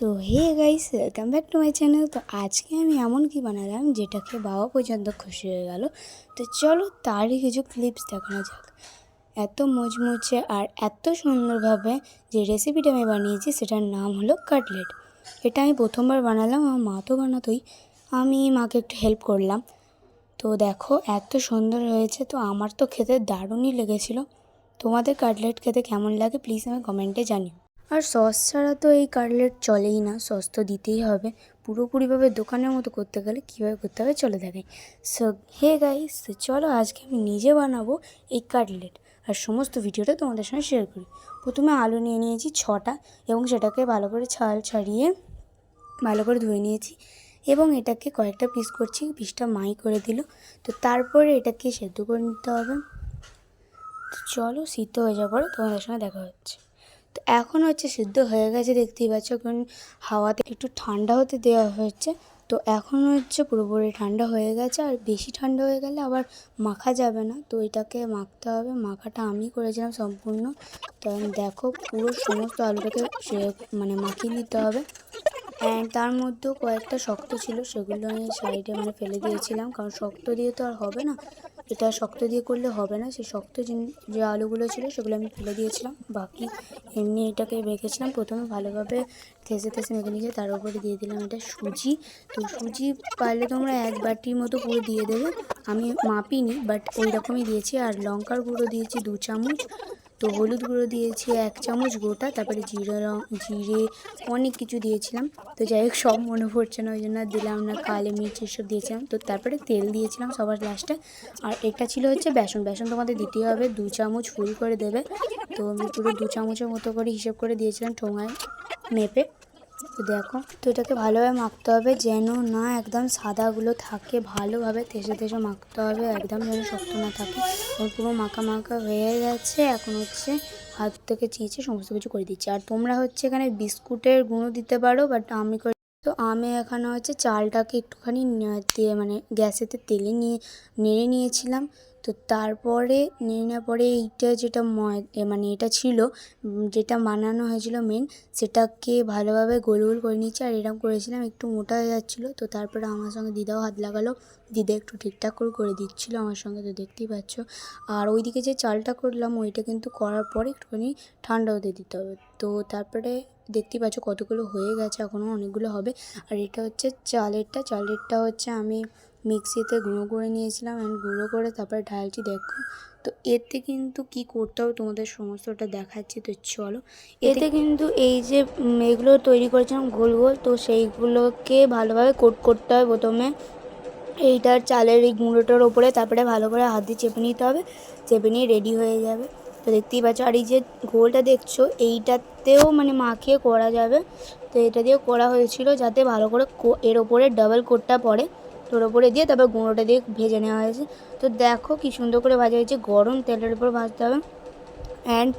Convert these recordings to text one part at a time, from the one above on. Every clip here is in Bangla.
So hey guys welcome back to my channel তো আজকে আমি এমন কি বানালাম যেটাকে বাবা পর্যন্ত খুশি হয়ে গেল। তো চলো তারই কিছু ক্লিপস দেখানো যাক। এত মুচমুচে আর এত সুন্দরভাবে যে রেসিপিটা আমি বানিয়েছি, সেটার নাম হলো কাটলেট এটা আমি প্রথমবার বানালাম, আমার মা তো বানাতোই। আমি মাকে একটু হেল্প করলাম। তো দেখো, এত সুন্দর হয়েছে। তো আমার তো খেতে দারুণই লেগেছিলো। তোমাদের কাটলেট খেতে কেমন লাগে প্লিজ আমি কমেন্টে জানিও। আর সস ছাড়া তো এই কাটলেট চলেই না, সস তো দিতেই হবে। পুরোপুরিভাবে দোকানের মতো করতে গেলে কীভাবে করতে হবে চলে দেখাই। সো হে গাইস চলো আজকে আমি নিজে বানাবো এই কাটলেট। আর সমস্ত ভিডিওটা তোমাদের সঙ্গে শেয়ার করি। প্রথমে আলু নিয়ে নিয়েছি ছটা এবং সেটাকে ভালো করে ছাল ছাড়িয়ে ভালো করে ধুয়ে নিয়েছি এবং এটাকে কয়েকটা পিস করছি পিসটা মাই করে দিল। তো তারপরে এটাকে সেদ্ধ করে নিতে হবে। চলো সিদ্ধ হয়ে যাওয়ার পরে তোমাদের সঙ্গে দেখা হচ্ছে। তো এখন হচ্ছে সিদ্ধ হয়ে গেছে, দেখতেই পাচ্ছ, কারণ হাওয়াতে একটু ঠান্ডা হতে দেওয়া হয়েছে। তো এখন হচ্ছে পুরোপুরি ঠান্ডা হয়ে গেছে, আর বেশি ঠান্ডা হয়ে গেলে আবার মাখা যাবে না। তো এটাকে মাখতে হবে, মাখাটা আমি করেছিলাম সম্পূর্ণ। তো দেখো, পুরো সমস্ত আলুটাকে মানে মাখিয়ে নিতে হবে। অ্যান্ড তার মধ্যেও কয়েকটা শক্ত ছিল, সেগুলো আমি সাইডে মানে ফেলে দিয়েছিলাম, কারণ শক্ত দিয়ে তো আর হবে না। এটা শক্ত দিয়ে করলে হবে না। সেই শক্ত যে আলুগুলো ছিল সেগুলো আমি ফেলে দিয়েছিলাম। বাকি এমনি এটাকে বেঁকেছিলাম প্রথমে ভালোভাবে থেসে থেসে মেখে নিয়েছে। তার উপরে দিয়ে দিলাম এটা সুজি। তো সুজি পারলে তোমরা এক বাটির মতো পুরো দিয়ে দেবে। আমি মাপিনি, বাট ওই রকমই দিয়েছি। আর লঙ্কার গুঁড়ো দিয়েছি দু চামচ। তো হলুদ গুঁড়ো দিয়েছি, এক চামচ গোটা, তারপরে জিরে রং, জিরে অনেক কিছু দিয়েছিলাম। তো যাই হোক, সব মনে পড়ছে না, ওই জন্য দিলাম না। কালে মির্চ এসব দিয়েছিলাম। তো তারপরে তেল দিয়েছিলাম সবার লাস্টে আর এটা ছিল হচ্ছে বেসন। বেসন তোমাদের দিতেই হবে, দু চামচ ফুল করে দেবে। তো আমি পুরো দু চামচের মতো করে হিসেব করে দিয়েছিলাম ঠোঙায় মেপে। তো দেখো, তো এটাকে ভালোভাবে মাখতে হবে যেন না একদম সাদাগুলো থাকে, ভালোভাবে থেসে থেসে মাখতে হবে, একদম যেন শক্ত না থাকে। এখন পুরো মাখা মাখা হয়ে গেছে, এখন হচ্ছে হাত থেকে চিঁচে সমস্ত কিছু করে দিচ্ছি। আর তোমরা হচ্ছে এখানে বিস্কুটের গুঁড়ো দিতে পারো বাট আমি করে তো আমি এখানে হচ্ছে চালটাকে একটুখানি দিয়ে মানে গ্যাসেতে তেলে নিয়ে, নেড়ে নিয়েছিলাম। তো তারপরে নিয়ে নেওয়ার পরে এইটা যেটা ময় মানে এটা ছিল যেটা বানানো হয়েছিল মেন সেটাকে ভালোভাবে গোল গোল করে নিচ্ছি আর এরকম করেছিলাম, একটু মোটা হয়ে যাচ্ছিল। তো তারপরে আমার সঙ্গে দিদাও হাত লাগালো, দিদা একটু ঠিকঠাক করে করে দিচ্ছিল আমার সঙ্গে, তো দেখতেই পাচ্ছ। আর ওইদিকে যে চালটা করলাম, ওইটা কিন্তু করার পরে একটুখানি ঠান্ডা হতে দিতে হবে। তো তারপরে দেখতেই পাচ্ছ কতগুলো হয়ে গেছে, এখনও অনেকগুলো হবে। আর এটা হচ্ছে চালেরটা চালেরটা হচ্ছে আমি মিক্সিতে গুঁড়ো করে নিয়েছিলাম অ্যান্ড গুঁড়ো করে তারপরে ঢালছি, দেখো। তো এতে কিন্তু কি করতে হবে তোমাদের সমস্তটা দেখাচ্ছি, তো চলো। এতে কিন্তু এই যে এগুলো তৈরি করেছিলাম গোল গোল, তো সেইগুলোকে ভালোভাবে কোট করতে হবে প্রথমে। এইটার চালের এই গুঁড়োটার ওপরে তারপরে ভালো করে হাত দিয়ে চেপে নিতে হবে, চেপে নিয়ে রেডি হয়ে যাবে। তো দেখতেই পাচ্ছ, আর এই যে গোলটা দেখছ, এইটাতেও মানে মাখিয়ে করা যাবে। তো এটা দিয়ে করা হয়েছিল যাতে ভালো করে এর ওপরে ডাবল কোটটা পড়ে। তোর ওপরে দিয়ে তারপর গুঁড়োটা দিয়ে ভেজে নেওয়া হয়েছে। তো দেখো কি সুন্দর করে ভাজা হয়েছে। গরম তেলের উপর ভাজতে হবে। অ্যান্ড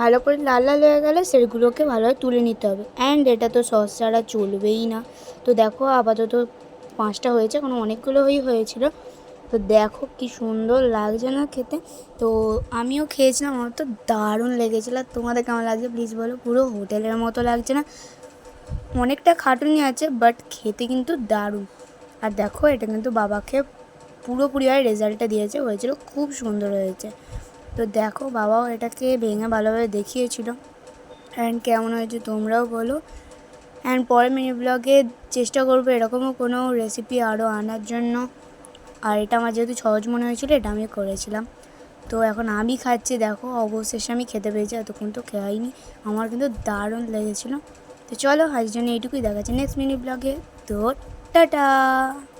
ভালো করে লাল লাল হয়ে গেলে সেগুলোকে ভালোভাবে তুলে নিতে হবে। অ্যান্ড এটা তো সস ছাড়া চলবেই না। তো দেখো আপাতত পাঁচটা হয়েছে। কোনো অনেকগুলোই হয়েছিল। তো দেখো কি সুন্দর লাগছে না খেতে। তো আমিও খেয়েছিলাম। আমার তো দারুণ লেগেছিলো। তোমাদের কেমন লাগছে প্লিজ বলো। পুরো হোটেলের মতো লাগছে না। অনেকটা খাটুনি আছে বাট খেতে কিন্তু দারুণ। আর দেখো, এটা কিন্তু বাবাকে পুরোপুরিভাবে রেজাল্টটা দিয়েছে, হয়েছিল, খুব সুন্দর হয়েছে। তো দেখো, বাবাও এটাকে ভেঙে ভালোভাবে দেখিয়েছিল। অ্যান্ড কেমন হয়েছে তোমরাও বলো। অ্যান্ড পরে মিনি ব্লগে চেষ্টা করব এরকমও কোনো রেসিপি আরও আনার জন্য। আর এটা আমার যেহেতু সহজ মনে হয়েছিল, এটা আমি করেছিলাম। তো এখন আমি খাচ্ছি, দেখো, অবশেষে আমি খেতে পেয়েছি এতক্ষণ তো খাইনি। আমার কিন্তু দারুণ লেগেছিলো। তো চলো আজ জন্য এইটুকুই দেখাচ্ছি নেক্সট মিনি ব্লগে তো 哒哒。